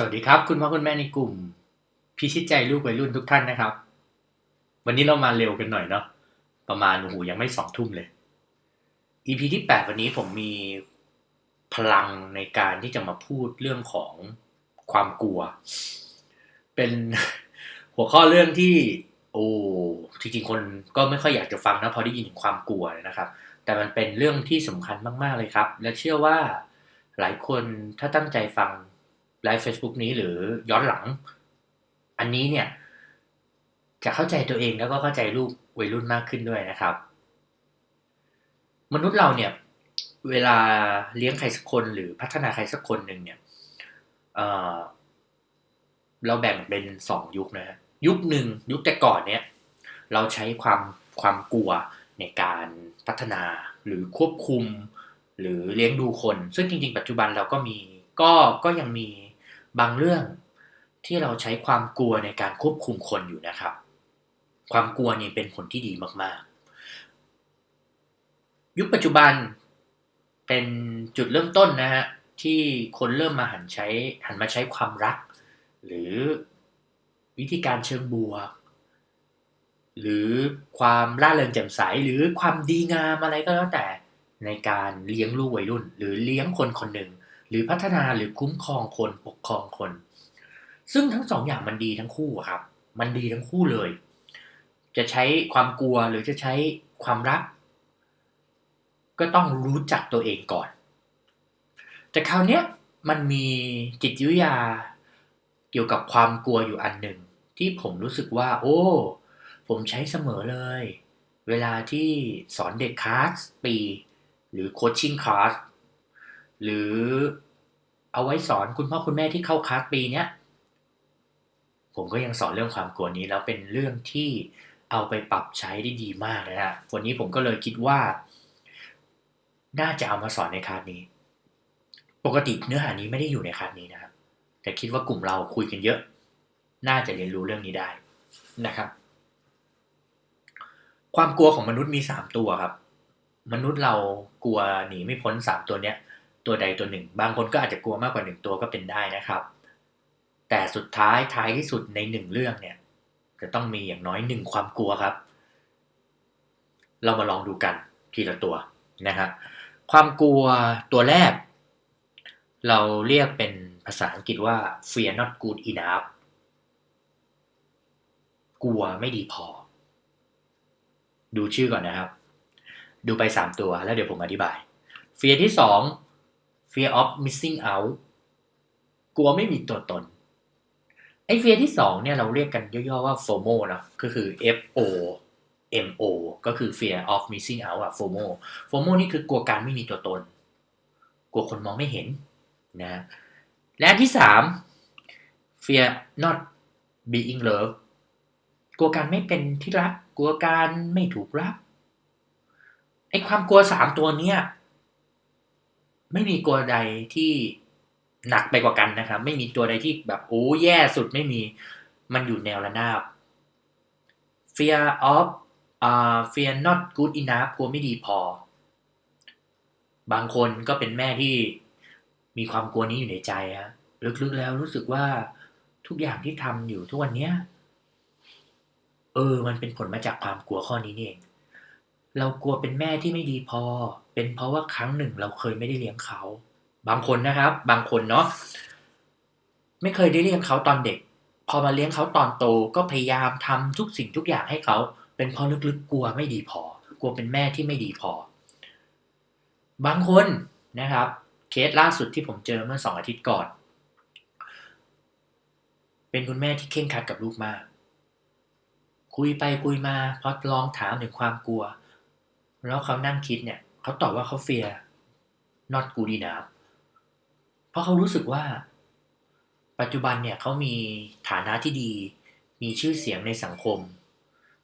สวัสดีครับ คุณพ่อคุณแม่ในกลุ่ม พิชิตใจลูกวัยรุ่นทุกท่านนะครับ วันนี้เรามาเร็วกันหน่อยเนาะประมาณโอ้โหยังไม่สองทุ่มเลย EP ที่แปดวันนี้ผมมีพลังในการที่จะมาพูดเรื่องของความกลัว เป็นหัวข้อเรื่องที่ โอ้จริงๆคนก็ไม่ค่อยอยากจะฟังนะพอได้ยินถึงความกลัวนะครับ แต่มันเป็นเรื่องที่สำคัญมากๆเลยครับ และเชื่อว่าหลายคนถ้าตั้งใจฟัง ไลฟ์ Facebook นี้หรือย้อนหลัง อันนี้เนี่ย จะเข้าใจตัวเองแล้วก็เข้าใจลูกวัยรุ่นมากขึ้นด้วยนะครับ มนุษย์เราเนี่ย เวลาเลี้ยงใครสักคนหรือพัฒนาใครสักคนหนึ่งเนี่ยเเราแบ่งเป็นสองยุคนะฮะยุคหนึ่งยุคแต่ก่อนเนี่ย เราใช้ความความกลัวในการพัฒนาหรือควบคุมหรือเลี้ยงดูคน ซึ่งจริงๆ ปัจจุบันเราก็มีก็ก็ยังมี บางเรื่องที่เราใช้ความกลัวในการควบคุมคนอยู่นะครับ ความกลัวนี่เป็นผลที่ดีมากๆ ยุคปัจจุบันเป็นจุดเริ่มต้นนะฮะที่คนเริ่มมาหันใช้หันมาใช้ความรัก หรือวิธีการเชิงบวก หรือความร่าเริงแจ่มใสหรือความดีงามอะไรก็แล้วแต่ในการเลี้ยงลูกวัยรุ่น หรือเลี้ยงคนคนหนึ่ง หรือพัฒนาหรือคุ้มครองคนปกครองคน ซึ่งทั้งสองอย่างมันดีทั้งคู่ครับ มันดีทั้งคู่เลย จะใช้ความกลัวหรือจะใช้ความรัก ก็ต้องรู้จักตัวเองก่อน แต่คราวนี้มันมีจิตวิทยาเกี่ยวกับความกลัวอยู่อันหนึ่ง ที่ผมรู้สึกว่า โอ้ ผมใช้เสมอเลย เวลาที่สอนเด็กคลาสปี หรือโคชชิ่งคลาส หรือเอาไว้สอนคุณพ่อคุณแม่ที่เข้าคลาสปีเนี้ยผมก็ยังสอนเรื่องความกลัวนี้ แล้วเป็นเรื่องที่เอาไปปรับใช้ได้ดีมากเลยนะวันนี้ผมก็เลยคิดว่า น่าจะเอามาสอนในคลาสนี้ ปกติเนื้อหานี้ไม่ได้อยู่ในคลาสนี้นะครับ แต่คิดว่ากลุ่มเราคุยกันเยอะ น่าจะเรียนรู้เรื่องนี้ได้นะครับ ความกลัวของมนุษย์มีสามตัวครับ มนุษย์เรากลัวหนีไม่พ้นสามตัวเนี้ย ตัวใดตัวหนึ่ง บางคนก็อาจจะกลัวมากกว่าหนึ่งตัวก็เป็นได้นะครับ แต่สุดท้ายท้ายที่สุดในหนึ่งเรื่องเนี่ย จะต้องมีอย่างน้อยหนึ่งความกลัวครับ เรามาลองดูกันทีละตัวนะครับความกลัวตัวแรก เราเรียกเป็นภาษาอังกฤษว่า fear not good enough กลัวไม่ดีพอ ดูชื่อก่อนนะครับ ดูไปสามตัวแล้วเดี๋ยวผมอธิบาย fear ที่สอง fear of missing out กลัวไม่มีตัวตน ไอ้ fear ที่สองเนี่ยเราเรียกกันย่อๆว่า FOMO นะก็คือ F O M O ก็คือ fear of missing out อะ FOMO FOMO นี่คือกลัวการไม่มีตัวตน กลัวคนมองไม่เห็นนะและที่สาม fear not being loved กลัวการไม่เป็นที่รัก กลัวการไม่ถูกรักไอ้ความกลัวสามตัวเนี้ย ไม่มีกลัวใดที่หนักไปกว่ากันนะครับ ไม่มีตัวใดที่แบบโอ้แย่สุดไม่มีมันอยู่แนวระนาบ fear of uh, fear not good enough กลัวไม่ดีพอ บางคนก็เป็นแม่ที่มีความกลัวนี้อยู่ในใจฮะลึกๆแล้วรู้สึกว่าทุกอย่างที่ทำอยู่ทุกวันเนี้ยเออ มันเป็นผลมาจากความกลัวข้อนี้นี่เอง เรากลัวเป็นแม่ที่ไม่ดีพอ เป็นเพราะว่าครั้งหนึ่งเราเคยไม่ได้เลี้ยงเขา บางคนนะครับ บางคนเนาะไม่เคยได้เลี้ยงเขาตอนเด็ก พอมาเลี้ยงเขาตอนโตก็พยายามทำทุกสิ่งทุกอย่างให้เขา เป็นเพราะลึกๆกลัวไม่ดีพอ กลัวเป็นแม่ที่ไม่ดีพอ บางคนนะครับ เคสล่าสุดที่ผมเจอเมื่อสองอาทิตย์ก่อน เป็นคุณแม่ที่เข่งคัดกับลูกมาก คุยไปคุยมาพอลองถามถึงความกลัว แล้วเขานั่งคิดเนี่ยเขาตอบว่าเขาเฟีย not good enough เพราะเขารู้สึกว่า ปัจจุบันเนี่ยเขามีฐานะที่ดี มีชื่อเสียงในสังคม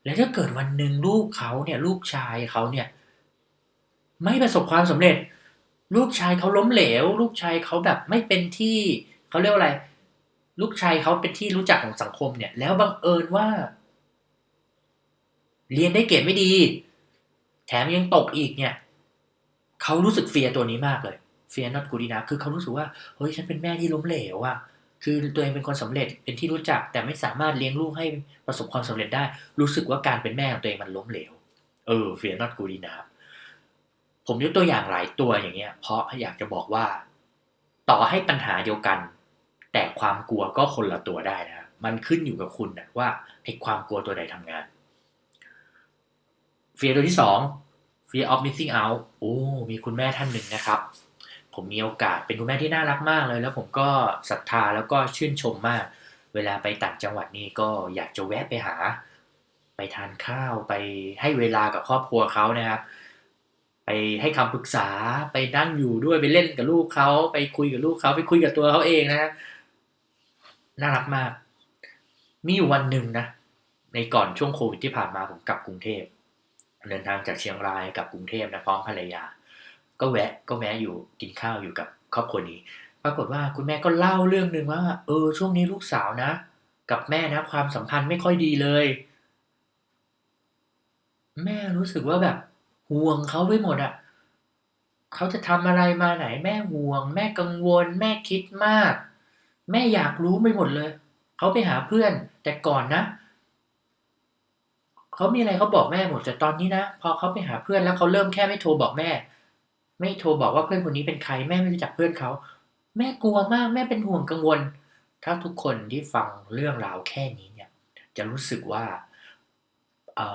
และถ้าเกิดวันหนึ่งลูกเขาเนี่ยลูกชายเขาเนี่ยไม่ประสบความสำเร็จ ลูกชายเขาล้มเหลว ลูกชายเขาแบบไม่เป็นที่เขาเรียกว่าอะไร ลูกชายเขาเป็นที่รู้จักของสังคมเนี่ย แล้วบังเอิญว่า เรียนได้เกรดไม่ดี แถมยังตกอีกเนี่ยเขารู้สึกเฟียตัวนี้มากเลยเฟียนอตกูดีนะคือเขารู้สึกว่าเฮ้ยฉันเป็นแม่ที่ล้มเหลวอะคือตัวเองเป็นคนสำเร็จเป็นที่รู้จัก แต่ไม่สามารถเลี้ยงลูกให้ประสบความสำเร็จได้ รู้สึกว่าการเป็นแม่ของตัวเองมันล้มเหลวเออเฟียนอตกูดีนะผมยกตัวอย่างหลายตัวอย่างเงี้ย เพราะอยากจะบอกว่า ต่อให้ปัญหาเดียวกัน แต่ความกลัวก็คนละตัวได้นะมันขึ้นอยู่กับคุณนะว่าไอ้ความกลัวตัวใดทำงาน เฟียตัวที่สอง fear of missing out โอ้ มีคุณแม่ท่านหนึ่งนะครับ ผมมีโอกาสเป็นคุณแม่ที่น่ารักมากเลย แล้วผมก็ศรัทธาแล้วก็ชื่นชมมาก เวลาไปต่างจังหวัดนี่ก็อยากจะแวะไปหา ไปทานข้าวไปให้เวลากับครอบครัวเขานะครับ ไปให้คำปรึกษาไปนั่งอยู่ด้วยไปเล่นกับลูกเขาไปคุยกับลูกเขาไปคุยกับตัวเขาเองนะฮะน่ารักมาก มีอยู่วันหนึ่งนะ ในก่อนช่วงโควิดที่ผ่านมาผมกลับกรุงเทพ เดินทางจากเชียงรายกับกรุงเทพนะพร้อมภรรยา ก็แวะก็แวะอยู่กินข้าวอยู่กับครอบครัวนี้ ปรากฏว่าคุณแม่ก็เล่าเรื่องหนึ่งว่า เออ ช่วงนี้ลูกสาวนะ กับแม่นะ ความสัมพันธ์ไม่ค่อยดีเลย แม่รู้สึกว่าแบบห่วงเขาไปหมดอะเขาจะทำอะไรมาไหน แม่ห่วง แม่กังวล แม่คิดมาก แม่อยากรู้ไปหมดเลย เขาไปหาเพื่อน แต่ก่อนนะเเขามีอะไรเขาบอกแม่หมดแต่ตอนนี้นะพอเขาไปหาเพื่อนแล้วเขาเริ่มแค่ไม่โทรบอกแม่ ไม่โทรบอกว่าเพื่อนคนนี้เป็นใครแม่ไม่รู้จักเพื่อนเขาแม่กลัวมากแม่เป็นห่วงกังวล ถ้าทุกคนที่ฟังเรื่องราวแค่นี้เนี่ย จะรู้สึกว่าอ๋อ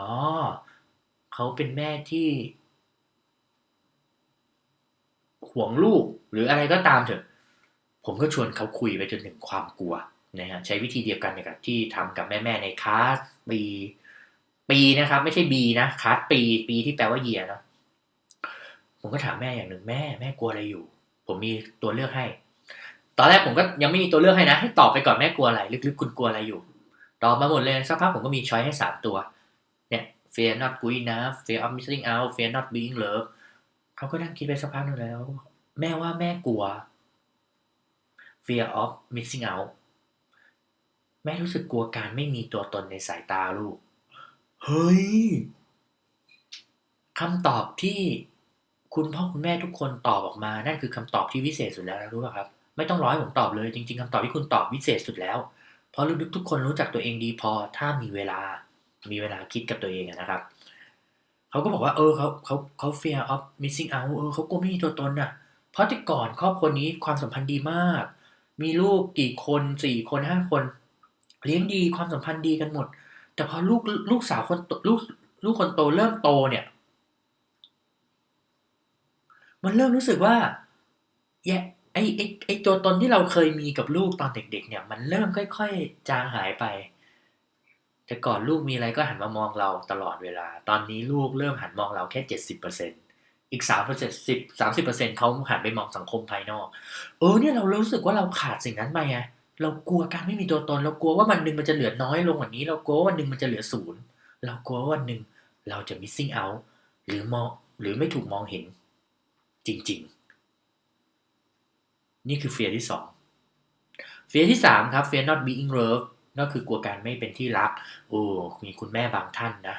เขาเป็นแม่ที่ห่วงลูกหรืออะไรก็ตามเถอะ ผมก็ชวนเขาคุยไปจนถึงความกลัวนะฮะใช้วิธีเดียวกันกับที่ทำกับแม่ ๆ ในคลาสปี ปีนะครับ ไม่ใช่บีนะคลาสปีปีที่แปลว่าเยียเนะผมก็ถามแม่อย่างหนึ่งแม่แม่กลัวอะไรอยู่ ผมมีตัวเลือกให้ ตอนแรกผมก็ยังไม่มีตัวเลือกให้นะ ให้ตอบไปก่อนแม่กลัวอะไรลึกๆคุณกลัวอะไรอยู่ตอบมาหมดเลยสักพักผมก็มีช้อยให้สามตัว เนี่ย fear not good enough fear of missing out fear not being loved เขาก็นั่งคิดไปสักพักหนึงแล้ว แม่ว่าแม่กลัว fear of missing out แม่รู้สึกกลัวการไม่มีตัวตนในสายตาลูก เฮ้ยคำตอบที่คุณพ่อคุณแม่ทุกคนตอบออกมา นั่นคือคำตอบที่วิเศษสุดแล้วนะรู้ป่ะครับ ไม่ต้องร้อให้ผมตอบเลย จริง ๆคำตอบที่คุณตอบวิเศษสุดแล้ว เพราะลึกๆทุกคนรู้จักตัวเองดีพอถ้ามีเวลา มีเวลาคิดกับตัวเองนะครับเขาก็บอกว่าเออเขาเขาเขา fear of missing out เออเขากลัวไม่มีตัวตนอะ เพราะที่ก่อนครอบครัวนี้ความสัมพันธ์ดีมาก มีลูกกี่คนสี่คนห้าคน เลี้ยงดีความสัมพันธ์ดีกันหมด แต่พอลูกลูกสาวคนลูกลูกคนโตเริ่มโตเนี่ย มันเริ่มรู้สึกว่าแย่ไอไอไอตัวตนที่เราเคยมีกับลูกตอนเด็ก ๆ เนี่ย มันเริ่มค่อย ๆ จางหายไป แต่ก่อนลูกมีอะไรก็หันมามองเราตลอดเวลา ตอนนี้ลูกเริ่มหันมองเราแค่เจ็ดสิบเปอร์เซ็นอีกสามเปอร์เซ็นสิบสามสิบเปอร์เซ็นเขาหันไปมองสังคมภายนอก เออเนี่ยเรารู้สึกว่าเราขาดสิ่งนั้นไปไง เรากลัวการไม่มีตัวตน เรากลัวว่าวันหนึ่งมันจะเหลือน้อยลงกว่านี้ เรากลัวว่าวันหนึ่งมันจะเหลือศูนย์เรากลัวว่าวันหนึ่งเราจะ missing out หรือมองหรือไม่ถูกมองเห็น จริง ๆ นี่คือเฟียที่สองเฟียที่สามครับ fear not being loved ก็คือกลัวการไม่เป็นที่รัก โอ้มีคุณแม่บางท่านนะ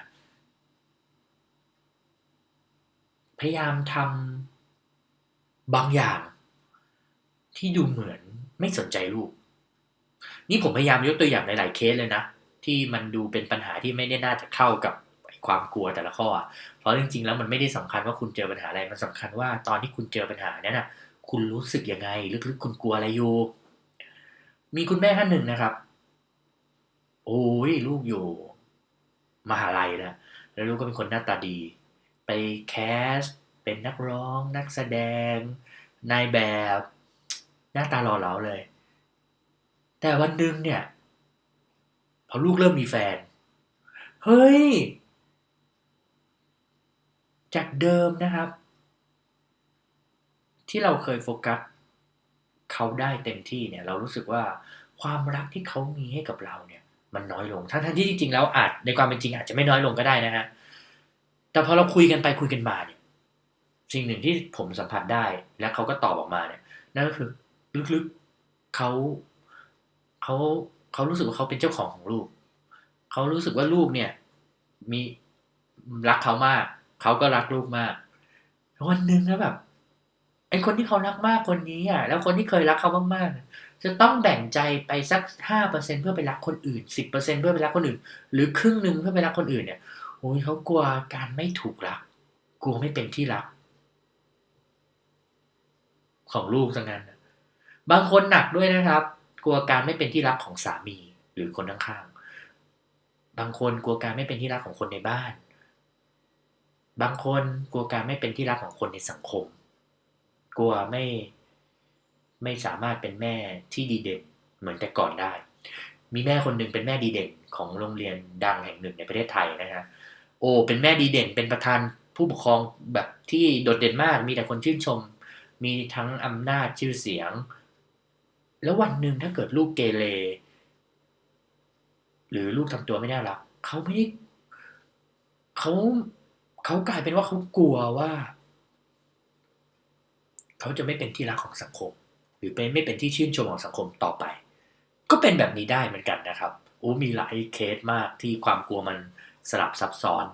พยายามทำบางอย่าง ที่ดูเหมือนไม่สนใจลูก นี่ผมพยายามยกตัวอย่างหลาย ๆ เคสเลยนะ ที่มันดูเป็นปัญหาที่ไม่ได้น่าจะเข้ากับความกลัวแต่ละข้อ เพราะจริง ๆ แล้วมันไม่ได้สำคัญว่าคุณเจอปัญหาอะไร มันสำคัญว่าตอนที่คุณเจอปัญหานั้นนะคุณรู้สึกยังไง ลึก ๆ คุณกลัวอะไรอยู่ มีคุณแม่ท่านหนึ่งนะครับ โอ้ยลูกอยู่มหาลัยแล้วแล้วลูกก็เป็นคนหน้าตาดี ไปแคส เป็นนักร้อง นักแสดง นายแบบ หน้าตาหล่อเหลาเลย แต่วันหนึ่งเนี่ยพอลูกเริ่มมีแฟน เฮ้ย จากเดิมนะครับ ที่เราเคยโฟกัสเขาได้เต็มที่เนี่ย เรารู้สึกว่าความรักที่เขามีให้กับเราเนี่ย มันน้อยลงทั้งที่จริงๆแล้วอาจในความเป็นจริงอาจจะไม่น้อยลงก็ได้นะฮะแต่พอเราคุยกันไปคุยกันมาเนี่ย สิ่งหนึ่งที่ผมสัมผัสได้และเขาก็ตอบออกมาเนี่ยนั่นก็คือ ลึกๆเขา เขาเขารู้สึกว่าเขาเป็นเจ้าของของลูก เขารู้สึกว่าลูกเนี่ย มีรักเขามาก เขาก็รักลูกมากวันหนึ่งแล้วแบบไอคนที่เขารักมากคนนี้อะ แล้วคนที่เคยรักเขามากๆจะต้องแบ่งใจไปสักห้าเปอร์เซ็นเพื่อไปรักคนอื่นสิบเปอร์เซ็นเพื่อไปรักคนอื่น หรือครึ่งหนึ่งเพื่อไปรักคนอื่นเนี่ยโอ้ยเขากลัวการไม่ถูกรัก กลัวไม่เป็นที่รัก ของลูกซะงั้นนะบางคนหนักด้วยนะครับ กลัวการไม่เป็นที่รักของสามีหรือคนข้างๆบางคนกลัวการไม่เป็นที่รักของคนในบ้าน บางคนกลัวการไม่เป็นที่รักของคนในสังคม กลัวไม่ไม่สามารถเป็นแม่ที่ดีเด่นเหมือนแต่ก่อนได้ มีแม่คนหนึ่งเป็นแม่ดีเด่นของโรงเรียนดังแห่งหนึ่งในประเทศไทยนะฮะโอ้เป็นแม่ดีเด่นเป็นประธานผู้ปกครองแบบที่โดดเด่นมากมีแต่คนชื่นชม มีทั้งอำนาจชื่อเสียง แล้ววันหนึ่งถ้าเกิดลูกเกเรหรือลูกทำตัวไม่น่ารักเขาไม่ได้เขาเขากลายเป็นว่าเขากลัวว่าเขาจะไม่เป็นที่รักของสังคม หรือเป็นไม่เป็นที่ชื่นชมของสังคมต่อไป ก็เป็นแบบนี้ได้เหมือนกันนะครับโอ้มีหลายเคสมากที่ความกลัวมันสลับซับซ้อน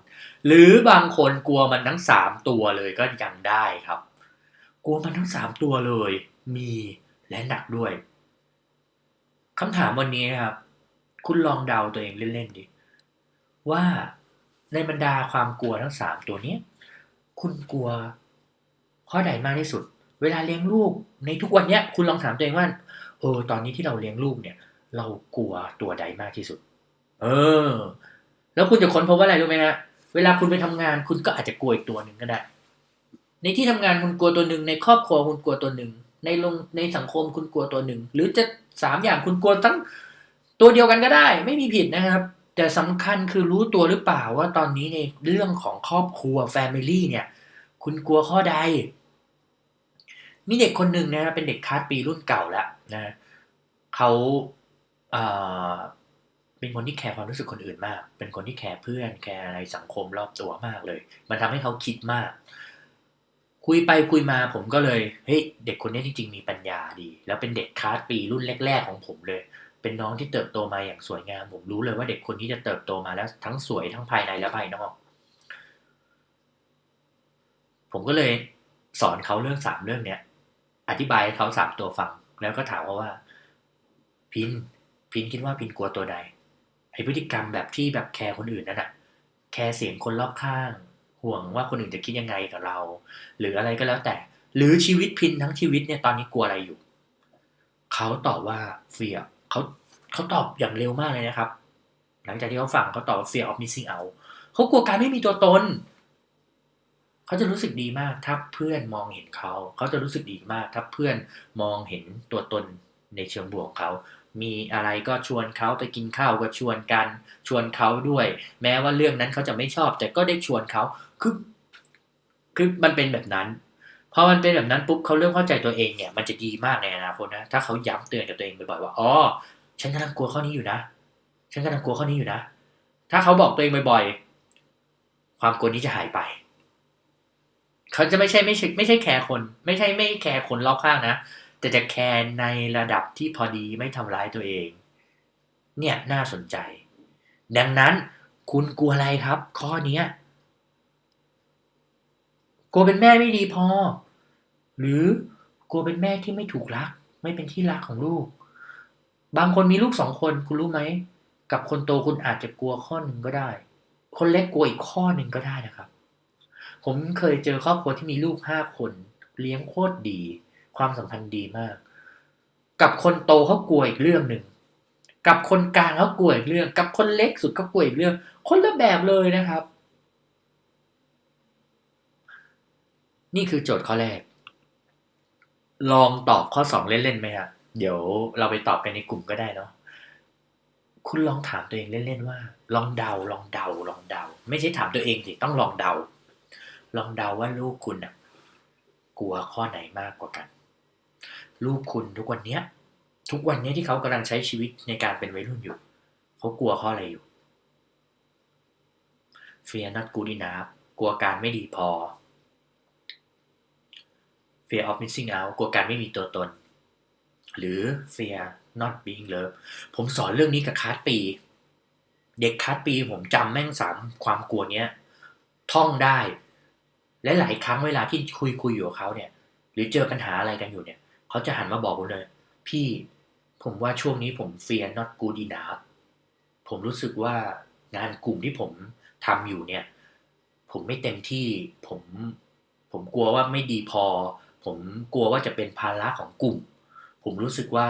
หรือบางคนกลัวมันทั้งสามตัวเลยก็ยังได้ครับ กลัวมันทั้งสามตัวเลย มีและหนักด้วย คำถามวันนี้นะครับ คุณลองเดาตัวเองเล่นๆดิ ว่าในบรรดาความกลัวทั้งสามตัวเนี้ คุณกลัวข้อใดมากที่สุด เวลาเลี้ยงลูก ในทุกวันเนี้ยคุณลองถามตัวเองว่าเออตอนนี้ที่เราเลี้ยงลูกเนี่ย เรากลัวตัวใดมากที่สุด เออ แล้วคุณจะค้นพบว่าอะไรรู้ไหมฮะเวลาคุณไปทำงาน คุณก็อาจจะกลัวอีกตัวหนึ่งก็ได้ ในที่ทำงานคุณกลัวตัวหนึ่งในครอบครัวคุณกลัวตัวหนึ่ง ในลงในสังคมคุณกลัวตัวหนึ่ง หรือจะสามอย่างคุณกลัวทั้งตัวเดียวกันก็ได้ ไม่มีผิดนะครับ แต่สำคัญคือรู้ตัวหรือเปล่าว่าตอนนี้ในเรื่องของครอบครัว Family เนี่ย คุณกลัวข้อใด มีเด็กคนหนึ่งนะเป็นเด็กคาดปีรุ่นเก่าแล้วนะเขาเเป็นคนที่แคร์ความรู้สึกคนอื่นมาก เป็นคนที่แคร์เพื่อน แคร์อะไรสังคมรอบตัวมากเลย มันทำให้เขาคิดมาก คุยไปคุยมาผมก็เลยเฮ้ยเด็กคนนี้จริงๆมีปัญญาดี แล้วเป็นเด็กคลาดปีรุ่นแรก ๆ ของผมเลย เป็นน้องที่เติบโตมาอย่างสวยงาม ผมรู้เลยว่าเด็กคนนี้จะเติบโตมาแล้วทั้งสวยทั้งภายในและภายนอก ผมก็เลยสอนเขาเรื่องสามเรื่องเนี้ยอธิบายให้เขาสามตัวฟัง แล้วก็ถามเขาว่า พินพินคิดว่าพินกลัวตัวใดไอพฤติกรรมแบบที่แบบแคร์คนอื่นนั่นอะแคร์เสียงคนรอบข้าง ห่วงว่าคนอื่นจะคิดยังไงกับเรา หรืออะไรก็แล้วแต่ หรือชีวิตพินทั้งชีวิตเนี่ยตอนนี้กลัวอะไรอยู่ เขาตอบว่าเฟียเขาเขาตอบอย่างเร็วมากเลยนะครับ หลังจากที่เขาฟังเขาตอบว่า fear of missing out เขากลัวการไม่มีตัวตนเขาจะรู้สึกดีมากถ้าเพื่อนมองเห็นเขาเขาจะรู้สึกดีมากถ้าเพื่อนมองเห็นตัวตนในเชิงบวกเขา มีอะไรก็ชวนเขาไปกินข้าวก็ชวนกัน ชวนเขาด้วย แม้ว่าเรื่องนั้นเขาจะไม่ชอบ แต่ก็ได้ชวนเขา คือคือมันเป็นแบบนั้นพอมันเป็นแบบนั้นปุ๊บเขาเริ่มเข้าใจตัวเองเนี่ยมันจะดีมากในอนาคตนะถ้าเขาย้ำเตือนกับตัวเองบ่อยๆว่าอ๋อฉันกำลังกลัวข้อนี้อยู่นะฉันกำลังกลัวข้อนี้อยู่นะ ถ้าเขาบอกตัวเองบ่อยๆ ความกลัวนี้จะหายไป เขาจะไม่ใช่ไม่ใช่ไม่ใช่แคร์คน ไม่ใช่ไม่แคร์คนรอบข้างนะ แต่จะแคร์ในระดับที่พอดีไม่ทำร้ายตัวเอง เนี่ยน่าสนใจ ดังนั้นคุณกลัวอะไรครับ ข้อเนี้ย กลัวเป็นแม่ไม่ดีพอ หรือกลัวเป็นแม่ที่ไม่ถูกรัก ไม่เป็นที่รักของลูก บางคนมีลูกสองคนคุณรู้ไหม กับคนโตคุณอาจจะกลัวข้อหนึ่งก็ได้ คนเล็กกลัวอีกข้อหนึ่งก็ได้นะครับ ผมเคยเจอครอบครัวที่มีลูกห้าคนเลี้ยงโคตรดี ความสัมพันธ์ดีมาก กับคนโตเขากลัวอีกเรื่องหนึ่งกับคนกลางเขากลัวอีกเรื่อง กับคนเล็กสุดเขากลัวอีกเรื่อง คนละแบบเลยนะครับ นี่คือโจทย์ข้อแรก ลองตอบข้อสองเล่นๆไหมครับเดี๋ยวเราไปตอบกันในกลุ่มก็ได้เนาะคุณลองถามตัวเองเล่นๆว่า ลองเดาลองเดาลองเดา ไม่ใช่ถามตัวเองสิต้องลองเดา ลองเดาว่าลูกคุณน่ะกลัวข้อไหนมากกว่ากัน ลูกคุณทุกวันเนี้ย ทุกวันนี้ที่เขากำลังใช้ชีวิตในการเป็นวัยรุ่นอยู่ เขากลัวข้ออะไรอยู่ fear not good enough กลัวการไม่ดีพอ fear of missing out กลัวการไม่มีตัวตน หรือ fear not being loved ผมสอนเรื่องนี้กับคาร์ดปี เด็กคาร์ดปีผมจำแม่งสามความกลัวเนี้ย ท่องได้ และหลายครั้งเวลาที่คุยคุยอยู่กับเขาเนี่ย หรือเจอปัญหาอะไรกันอยู่เนี่ย เขาจะหันมาบอกผมเลย พี่ผมว่าช่วงนี้ผม fear not good enough ผมรู้สึกว่างานกลุ่มที่ผมทำอยู่เนี่ย ผมไม่เต็มที่ผมผมกลัวว่าไม่ดีพอ ผมกลัวว่าจะเป็นภาระของกลุ่ม ผมรู้สึกว่า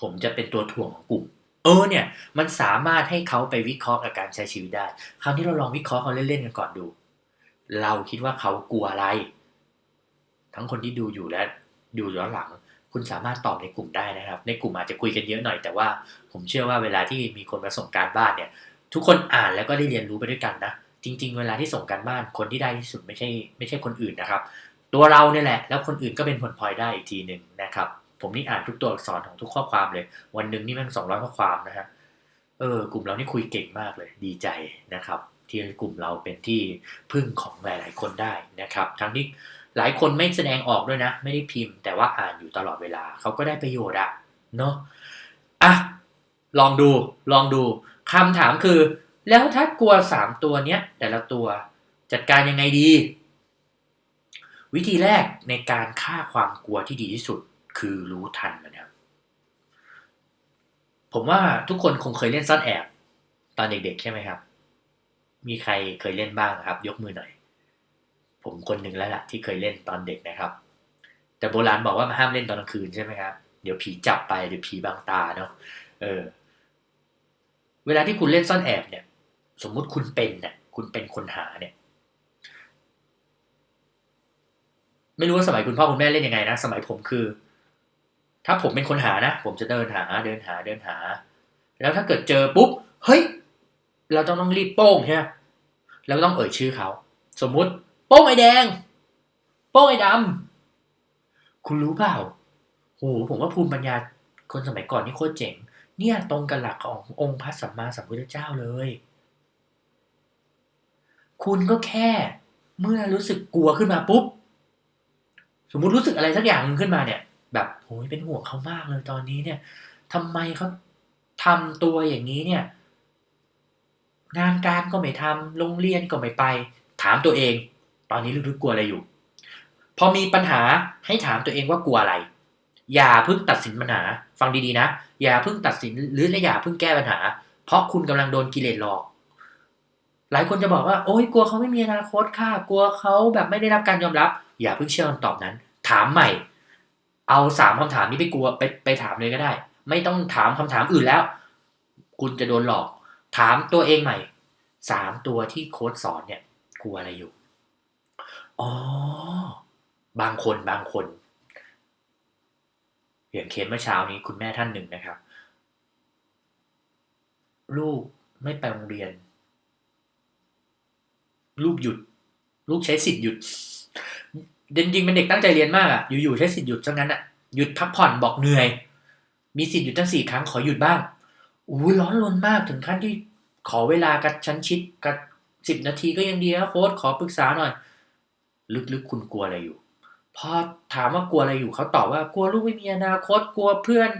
ผมจะเป็นตัวถ่วงของกลุ่ม เออเนี่ย มันสามารถให้เขาไปวิเคราะห์กับการใช้ชีวิตได้ คราวนี้เราลองวิเคราะห์เขาเล่นๆกันก่อนดู เราคิดว่าเขากลัวอะไร ทั้งคนที่ดูอยู่และดูย้อนหลัง คุณสามารถตอบในกลุ่มได้นะครับ ในกลุ่มอาจจะคุยกันเยอะหน่อยแต่ว่า ผมเชื่อว่าเวลาที่มีคนมาส่งการบ้านเนี่ย ทุกคนอ่านแล้วก็ได้เรียนรู้ไปด้วยกันนะ จริง ๆ เวลาที่ส่งการบ้านคนที่ได้ที่สุดไม่ใช่ไม่ใช่คนอื่นนะครับ ตัวเราเนี่ยแหละ แล้วคนอื่นก็เป็นผลพลอยได้อีกทีหนึ่งนะครับ ผมนี่อ่านทุกตัวอักษรของทุกข้อความเลย วันหนึ่งนี่แมันสองร้อยข้อความนะฮะเออกลุ่มเรานี่คุยเก่งมากเลย ดีใจนะครับ ที่กลุ่มเราเป็นที่พึ่งของหลาย ๆ คนได้นะครับ ทั้งที่หลายคนไม่แสดงออกด้วยนะ ไม่ได้พิมพ์ แต่ว่าอ่านอยู่ตลอดเวลาเขาก็ได้ประโยชน์อะเนาะอะลองดูลองดูคำถามคือ แล้วถ้ากลัวสามตัวเนี้ยแต่ละตัวจัดการยังไงดี วิธีแรกในการฆ่าความกลัวที่ดีที่สุดคือรู้ทันมันครับผมว่าทุกคนคงเคยเล่นซ่อนแอบ ตอนเด็กๆ ใช่ไหมครับ มีใครเคยเล่นบ้างครับ ยกมือหน่อย ผมคนหนึ่งแล้วล่ะที่เคยเล่นตอนเด็กนะครับ แต่โบราณบอกว่ามาห้ามเล่นตอนกลางคืนใช่ไหมครับเดี๋ยวผีจับไปเดี๋ยวผีบังตาเนาะเออ เวลาที่คุณเล่นซ่อนแอบเนี่ย สมมุติคุณเป็นเนี่ยคุณเป็นคนหาเนี่ย ไม่รู้ว่าสมัยคุณพ่อคุณแม่เล่นยังไงนะ สมัยผมคือ ถ้าผมเป็นคนหานะ ผมจะเดินหาเดินหาเดินหา แล้วถ้าเกิดเจอปุ๊บ เฮ้ย เราต้องต้องรีบโป้งใช่ไหมแล้วก็ต้องเอ่ยชื่อเขา สมมุติ โป้งไอแดง โป้งไอดำคุณรู้เปล่าโหผมว่าภูมิปัญญาคนสมัยก่อนนี่โคตรเจ๋ง เนี่ยตรงกับหลักขององค์พระสัมมาสัมพุทธเจ้าเลย คุณก็แค่เมื่อรู้สึกกลัวขึ้นมาปุ๊บ สมมุติรู้สึกอะไรสักอย่างหนึ่งขึ้นมาเนี่ย แบบโหยเป็นห่วงเขามากเลยตอนนี้เนี่ยทำไมเขาทำตัวอย่างนี้เนี่ย งานการก็ไม่ทำโรงเรียนก็ไม่ไป ถามตัวเอง ตอนนี้ลึกๆกลัวอะไรอยู่ พอมีปัญหาให้ถามตัวเองว่ากลัวอะไร อย่าเพิ่งตัดสินปัญหา ฟังดีๆนะ อย่าเพิ่งตัดสินหรืออย่าเพิ่งแก้ปัญหา เพราะคุณกำลังโดนกิเลสหลอก หลายคนจะบอกว่าโอ๊ยกลัวเขาไม่มีอนาคตค่ะกลัวเขาแบบไม่ได้รับการยอมรับ อย่าเพิ่งเชื่อคำตอบนั้น ถามใหม่ เอาสามคำถามนี้ไปกลัวไปไปถามเลยก็ได้ ไม่ต้องถามคำถามอื่นแล้ว คุณจะโดนหลอก ถามตัวเองใหม่สามตัวที่โค้ดสอนเนี่ย กลัวอะไรอยู่ อ๋อ บางคนบางคน อย่างเคสเมื่อเช้านี้คุณแม่ท่านหนึ่งนะครับ ลูกไม่ไปโรงเรียน ลูกหยุด ลูกใช้สิทธิ์หยุดจริงๆเป็นเด็กตั้งใจเรียนมากอะอยู่ๆใช้สิทธิ์หยุดซะงั้นอะหยุดพักผ่อนบอกเหนื่อย มีสิทธิ์หยุดตั้งสี่ครั้งขอหยุดบ้างอุ้ยร้อนรนมากถึงขั้นที่ขอเวลากับชั้นชิดกับสิบนาทีก็ยังดีนะโค้ดขอปรึกษาหน่อย ลึกๆคุณกลัวอะไรอยู่พอถามว่ากลัวอะไรอยู่เขาตอบว่ากลัวลูกไม่มีอนาคตกลัวเพื่อน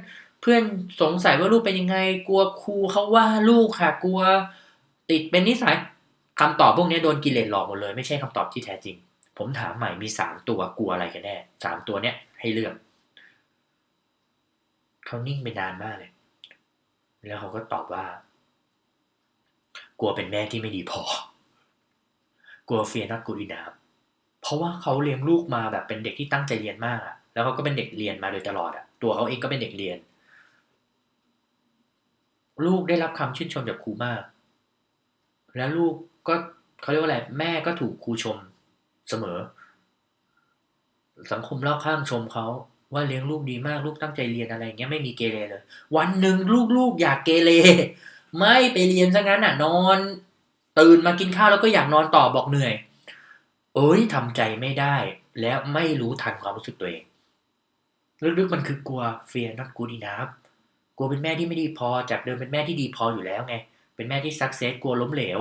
เพื่อนสงสัยว่าลูกเป็นยังไง กลัวครูเขาว่าลูกค่ะ กลัว ติดเป็นนิสัย คำตอบพวกนี้โดนกิเลสหลอกหมดเลย ไม่ใช่คำตอบที่แท้จริง ผมถามใหม่มีสามตัวกลัวอะไรกันแน่สามตัวเนี้ยให้เลือกเขานิ่งไปนานมากเลย แล้วเขาก็ตอบว่า กลัวเป็นแม่ที่ไม่ดีพอ กลัวเฟียนักกูดีนาเพราะว่าเขาเลี้ยงลูกมาแบบเป็นเด็กที่ตั้งใจเรียนมากอะแล้วเขาก็เป็นเด็กเรียนมาโดยตลอดอะตัวเขาเองก็เป็นเด็กเรียน ลูกได้รับคำชื่นชมจากครูมาก แล้วลูก ก็เขาเรียกว่าอะไรแม่ก็ถูกครูชมเสมอ สังคมรอบข้างชมเขาว่าเลี้ยงลูกดีมากลูกตั้งใจเรียนอะไรเงี้ยไม่มีเกเรเลย วันหนึ่งลูกๆอยากเกเรไม่ไปเรียนซะงั้นอะนอน ตื่นมากินข้าวแล้วก็อยากนอนต่อบอกเหนื่อย เอ้ยทำใจไม่ได้ แล้วไม่รู้ทันความรู้สึกตัวเองลึกๆมันคือกลัว fear not good enough กลัวเป็นแม่ที่ไม่ดีพอจากเดิมเป็นแม่ที่ดีพออยู่แล้วไงเป็นแม่ที่ success กลัวล้มเหลว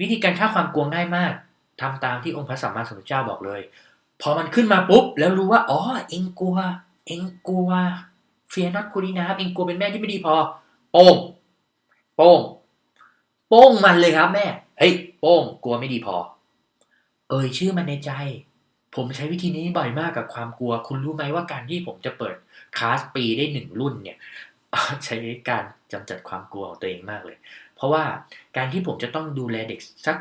วิธีการฆ่าความกลัวง่ายมากทำตามที่องค์พระสัมมาสัมพุทธเจ้าบอกเลย พอมันขึ้นมาปุ๊บ แล้วรู้ว่า อ๋อ เองกลัว เองกลัว fear not good enough เองกลัวเป็นแม่ที่ไม่ดีพอ โป้ง โป้ง โป้งมันเลยครับแม่ เฮ้ย โป้ง กลัวไม่ดีพอ เอ่ยชื่อมันในใจ ผมใช้วิธีนี้บ่อยมากกับความกลัว คุณรู้ไหมว่าการที่ผมจะเปิดคลาสปีได้หนึ่งรุ่นเนี่ย ใช้การจำจัดความกลัวของตัวเองมากเลย เพราะว่า การที่ผมจะต้องดูแลเด็กสัก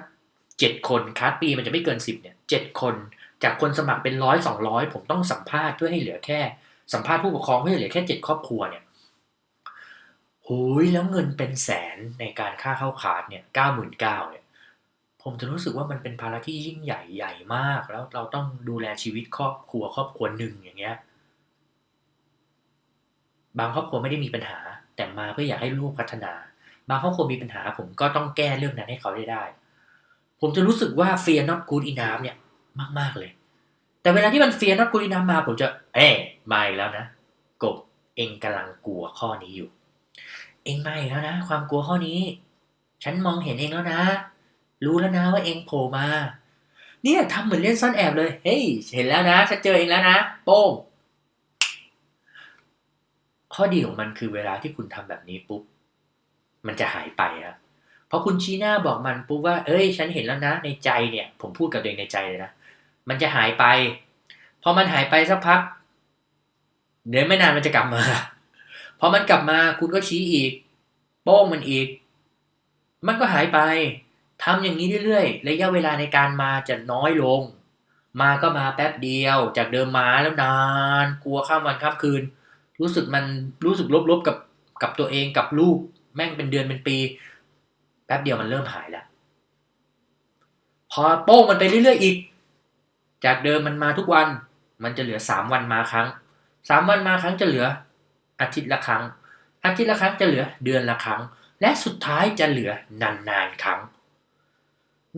เจ็ดคนคลาสปีมันจะไม่เกินสิบเนี่ยเจ็ดคน จากคนสมัครเป็นร้อยสองร้อยผมต้องสัมภาษณ์เพื่อให้เหลือแค่ สัมภาษณ์ผู้ปกครองเพื่อให้เหลือแค่เจ็ดครอบครัวเนี่ยโหยแล้วเงินเป็นแสนในการค่าเข้าคลาสเนี่ยเก้าหมื่นเก้าเนี่ยผมจะรู้สึกว่ามันเป็นภาระที่ยิ่งใหญ่ใหญ่มาก แล้วเราต้องดูแลชีวิตครอบครัวครอบครัวหนึ่งอย่างเงี้ยบางครอบครัวไม่ได้มีปัญหา แต่มาเพื่ออยากให้ลูกพัฒนา บางครอบครัวมีปัญหา ผมก็ต้องแก้เรื่องนั้นให้เขาได้ได้ ผมจะรู้สึกว่า fear not good enough เนี่ยมาก ๆ เลย แต่เวลาที่มัน fear not good enough มา ผมจะ เอ๊ะมาอีกแล้วนะ กบเองกำลังกลัวข้อนี้อยู่ เองมาอีกแล้วนะ ความกลัวข้อนี้ ฉันมองเห็นเองแล้วนะ รู้แล้วนะว่าเองโผล่มาเนี่ยทำเหมือนเล่นซ่อนแอบเลย เฮ้ย เห็นแล้วนะ ฉันเจอเองแล้วนะ โป้ง ข้อดีของมันคือเวลาที่คุณทำแบบนี้ปุ๊บ มันจะหายไปอะเพราะคุณชี้หน้าบอกมันปุ๊บว่า เอ้ย ฉันเห็นแล้วนะในใจเนี่ย ผมพูดกับตัวเองในใจเลยนะมันจะหายไปพอมันหายไปสักพัก เดี๋ยวไม่นานมันจะกลับมาพอมันกลับมาคุณก็ชี้อีก โป้งมันอีก มันก็หายไปทำอย่างนี้เรื่อยๆ ระยะเวลาในการมาจะน้อยลง มาก็มาแป๊บเดียว จากเดิมมาแล้วนาน กลัวข้ามวันข้ามคืน รู้สึกมันรู้สึกลบๆกับกับตัวเองกับลูก แม่งเป็นเดือนเป็นปี แป๊บเดียวมันเริ่มหายแล้ว พอโป้งมันไปเรื่อยๆอีก จากเดิมมันมาทุกวัน มันจะเหลือสามวันมาครั้งสามวันมาครั้งจะเหลือ อาทิตย์ละครั้ง อาทิตย์ละครั้งจะเหลือเดือนละครั้ง และสุดท้ายจะเหลือนานๆครั้ง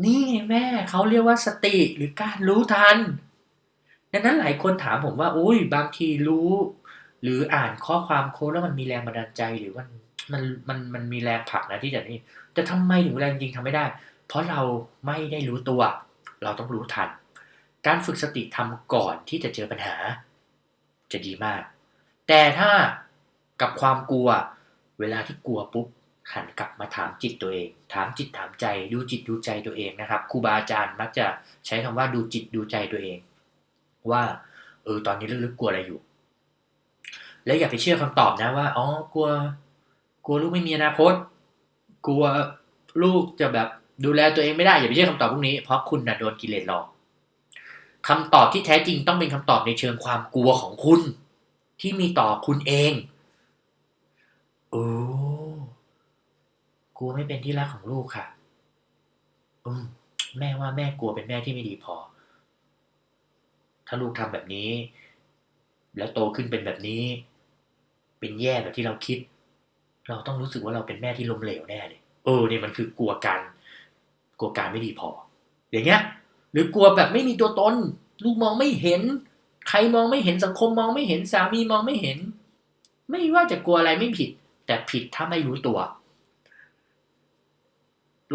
นี่ไงแม่เขาเรียกว่าสติหรือการรู้ทันดังนั้นหลายคนถามผมว่าอุ้ยบางทีรู้ หรืออ่านข้อความโค้ดแล้วมันมีแรงบันดาลใจหรือมัน มันมันมันมีแรงผลักนะที่จะนี่แต่ทำไมถึงแรงจริงทำไม่ได้ เพราะเราไม่ได้รู้ตัว เราต้องรู้ทัน การฝึกสติทำก่อนที่จะเจอปัญหา จะดีมาก แต่ถ้ากับความกลัว เวลาที่กลัวปุ๊บหันกลับมาถามจิตตัวเอง ถามจิตถามใจดูจิตดูใจตัวเองนะครับครูบาอาจารย์มักจะใช้คำว่าดูจิตดูใจตัวเอง ว่าเออตอนนี้ลึกๆกลัวอะไรอยู่ แล้วอย่าไปเชื่อคำตอบนะว่าอ๋อกลัว กลัวลูกไม่มีอนาคต กลัวลูกจะแบบดูแลตัวเองไม่ได้อย่าไปเชื่อคำตอบพวกนี้ เพราะคุณน่ะโดนกิเลสหลอกคำตอบที่แท้จริงต้องเป็นคำตอบในเชิงความกลัวของคุณ ที่มีต่อคุณเองโอ้กลัวไม่เป็นที่รักของลูกค่ะ อืมแม่ว่าแม่กลัวเป็นแม่ที่ไม่ดีพอ ถ้าลูกทำแบบนี้ แล้วโตขึ้นเป็นแบบนี้ เป็นแย่แบบที่เราคิด เราต้องรู้สึกว่าเราเป็นแม่ที่ล้มเหลวแน่เลยเออเนี่ยมันคือกลัวการกลัวการไม่ดีพอ อย่างเงี้ย หรือกลัวแบบไม่มีตัวตน ลูกมองไม่เห็น ใครมองไม่เห็นสังคมมองไม่เห็นสามีมองไม่เห็น ไม่ว่าจะกลัวอะไรไม่ผิด แต่ผิดถ้าไม่รู้ตัว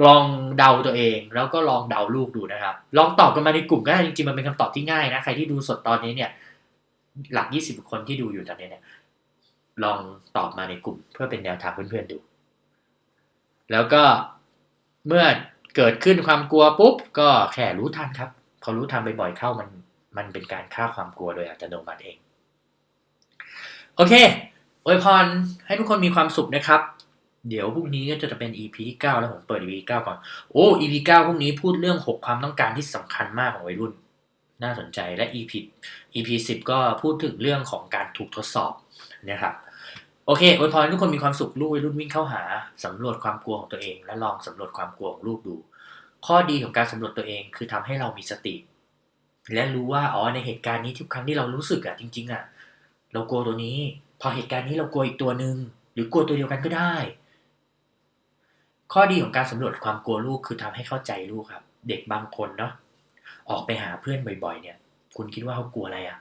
ลองเดาตัวเอง แล้วก็ลองเดาลูกดูนะครับ ลองตอบกันมาในกลุ่มก็ได้จริงๆมันเป็นคำตอบที่ง่ายนะใครที่ดูสดตอนนี้เนี่ย หลักยี่สิบคนที่ดูอยู่ตอนนี้เนี่ย ลองตอบมาในกลุ่ม เพื่อเป็นแนวทางเพื่อนๆดู แล้วก็เมื่อเกิดขึ้นความกลัวปุ๊บก็แค่รู้ทันครับ พอรู้ทันบ่อยๆเข้ามันมันเป็นการฆ่าความกลัวโดยอัตโนมัติเอง โอเคอวยพรให้ทุกคนมีความสุขนะครับ เดี๋ยวพรุ่งนี้ก็จะเป็น EP ที่9แล้วผมเปิด EP 9ก่อน โอ้ EP 9พรุ่งนี้พูดเรื่อง 6 ความต้องการที่สำคัญมากของวัยรุ่น น่าสนใจและ EP EP 10 ก็พูดถึงเรื่องของการถูกทดสอบนะครับ โอเคอวยพรทุกคนมีความสุขลูกวัยรุ่นวิ่งเข้าหาสำรวจความกลัวของตัวเอง และลองสำรวจความกลัวของลูกดู ข้อดีของการสำรวจตัวเองคือทำให้เรามีสติ และรู้ว่าอ๋อในเหตุการณ์นี้ทุกครั้งที่เรารู้สึกอะจริง ๆอะเรากลัวตัวนี้ พอเหตุการณ์นี้เรากลัวอีกตัวหนึ่งหรือกลัวตัวเดียวกันก็ได้ ข้อดีของการสำรวจความกลัวลูกคือทำให้เข้าใจลูกครับ เด็กบางคนเนาะออกไปหาเพื่อนบ่อย ๆ เนี่ย คุณคิดว่าเขากลัวอะไรอะ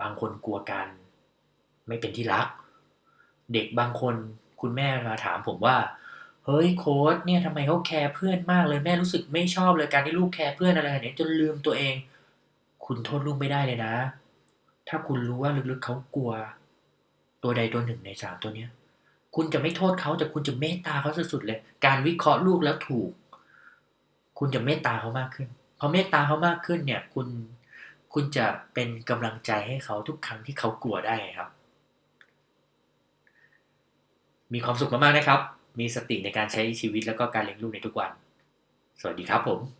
บางคนกลัวการ ไม่เป็นที่รัก เด็กบางคนคุณแม่มาถามผมว่า เฮ้ยโค้ดเนี่ยทำไมเขาแคร์เพื่อนมากเลยแม่รู้สึกไม่ชอบเลยการที่ลูกแคร์เพื่อนอะไรแบบนี้จนลืมตัวเอง คุณโทษลูกไม่ได้เลยนะ ถ้าคุณรู้ว่าลึกๆเขากลัว ตัวใดตัวหนึ่งในสามตัวเนี้ย คุณจะไม่โทษเขาแต่คุณจะเมตตาเขาสุดๆเลย การวิเคราะห์ลูกแล้วถูก คุณจะเมตตาเขามากขึ้นพอเมตตาเขามากขึ้นเนี่ย คุณคุณจะเป็นกำลังใจให้เขาทุกครั้งที่เขากลัวได้ครับ มีความสุขมากๆนะครับ มีสติในการใช้ชีวิตแล้วก็การเลี้ยงลูกในทุกวัน สวัสดีครับผม